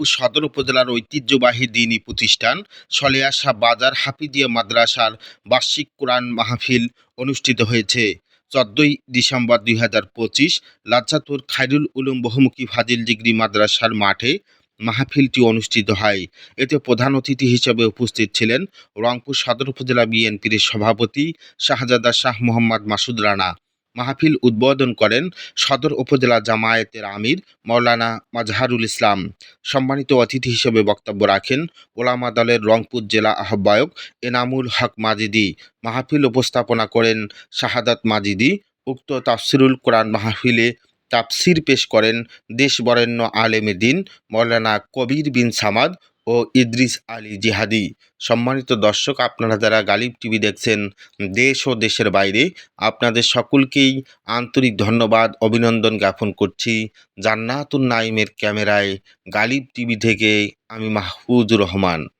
রংপুর সদর উপজেলার ঐতিহ্যবাহী দিনী প্রতিষ্ঠান সলেয়াশা বাজার হাফিদিয়া মাদ্রাসার বার্ষিক কোরআন মাহফিল অনুষ্ঠিত হয়েছে। চোদ্দই ডিসেম্বর দুই হাজার পঁচিশ লাজ্জাতুর খায়রুল উলুম বহুমুখী ফাজিল ডিগ্রি মাদ্রাসার মাঠে মাহফিলটি অনুষ্ঠিত হয়। এতে প্রধান অতিথি হিসেবে উপস্থিত ছিলেন রংপুর সদর উপজেলা বিএনপির সভাপতি শাহজাদা শাহ মোহাম্মদ মাসুদ রানা। মাহফিল উদ্বোধন করেন সদর উপজেলা জামায়াতের আমির মৌলানা মাজহারুল ইসলাম। সম্মানিত অতিথি হিসেবে বক্তব্য রাখেন ওলামা দলের রংপুর জেলা আহ্বায়ক এনামুল হক মাজিদি। মাহফিল উপস্থাপনা করেন শাহাদাত মাজিদি। উক্ত তাফসিরুল কোরআন মাহফিলে তাফসির পেশ করেন দেশ বরেণ্য আলেমে দিন মৌলানা কবির বিন সামাদ ও ইদ্রিস আলী জিহাদি। সম্মানিত দর্শক, আপনারা যারা গালিব টিভি দেখছেন, দেশ ও দেশের বাইরে, আপনাদের সকলকেই আন্তরিক ধন্যবাদ, অভিনন্দন জ্ঞাপন করছি। জান্নাতুন নাইমের ক্যামেরায় গালিব টিভি থেকে আমি মাহফুজ রহমান।